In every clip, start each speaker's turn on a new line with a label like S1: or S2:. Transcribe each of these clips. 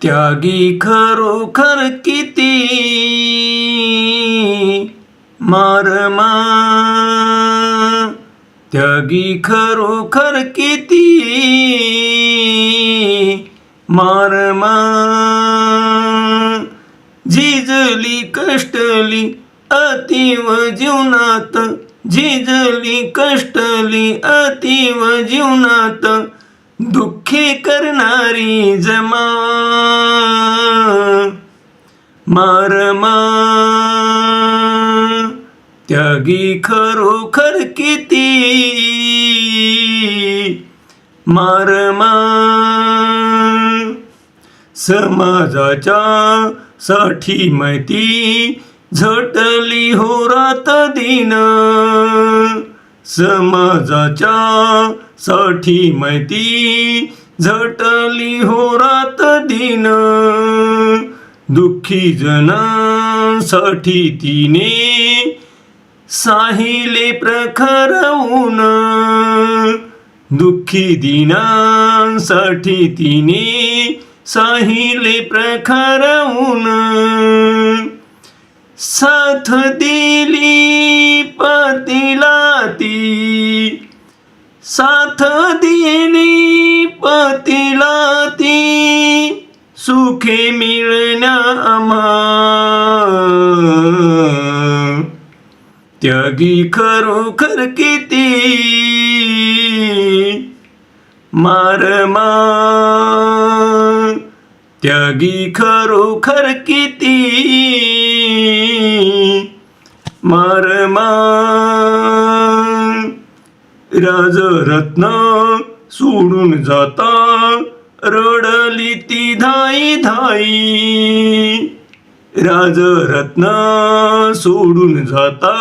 S1: त्यागी खरोखर किती मारमा त्यागी खरोखर किती मारमा झिजली कष्टली अतीव जीवनात झिजली कष्टली अतीव जीवनात दुःखी करणारी जमा. मारमा त्यागी खरोखर किती? मारमा समाजाच्या साठी माहिती झटली होरात दिन. समाजाच्या साठी माहिती. झटली होरात दिन. दुःखी जनासाठी तिने साहिले प्रखर ऊन. दुःखी दिनांसाठी तिने साहिले प्रखर ऊन. साथ दिली पतीला ती साथ दिली पतीला ती सुखे मिळण्या आम्हा. त्यागी खरोखर किती? मारमा त्यागी खरोखर किती? मारमा राजरत्न सोडून जाता रडली ती धाई धाई. राजरत्न सोडून जाता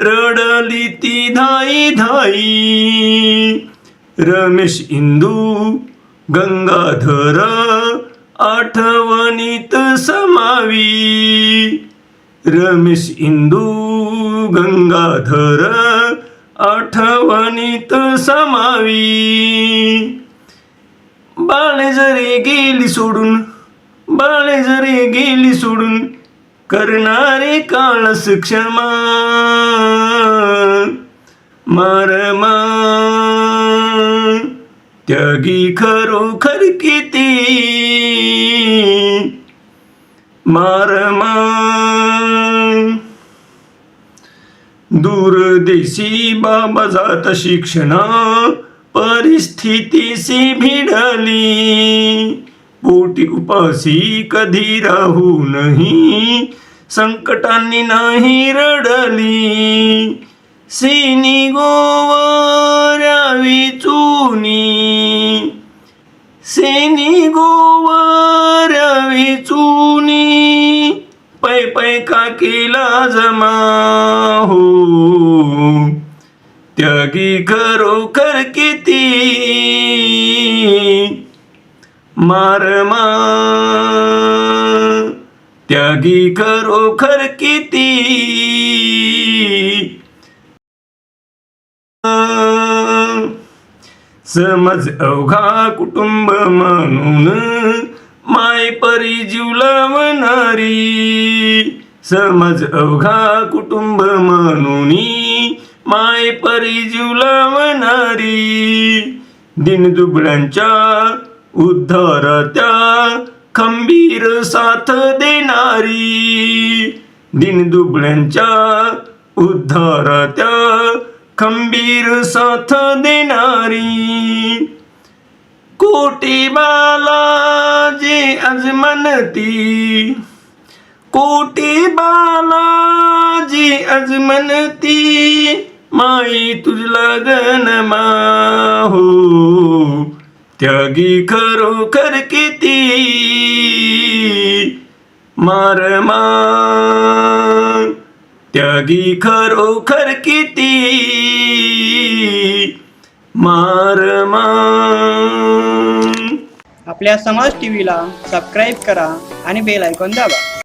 S1: रडली ती धाई धाई. रमेश इंदू गंगाधर आठवणीत समावी. रमेश इंदू गंगाधर आठवणीत समावी. बाळे जरी गेली सोडून बाळे जरी गेली सोडून करणारे काळस क्षमा. मारमा त्यागी खरोखर किती? मारमा दूरदेशी बाबा जात शिक्षण परिस्थितीशी भिडली. पोटी उपासी कधी राहू नाही संकटांनी नाही रडली. सिनी गोवऱ्या विचुनी सेनी गोव पै पै का केला जमा हो त्यागी खरोखर किती? मारमा त्यागी खरोखर किती? समज अवघा कुटुंब म्हणून माय परी जीव लावणारी. समज अवघा कुटुंब म्हणून माय परी जीव लावणारी. दिनदुबळ्यांच्या उद्धारत्या खंबीर साथ देणारी. दिनदुबळ्यांच्या उद्धारत्या खंबीर साथ देणारी. कोटी बालाजी अजमनती। कोटी बालाजी अजमनती माई तुझला गनमा हो त्यागी खरोखर किती? मारमा त्यागी खरोखर किती?
S2: आपल्या समाज टीव्हीला सबस्क्राईब करा आणि बेल आयकॉन दाबा.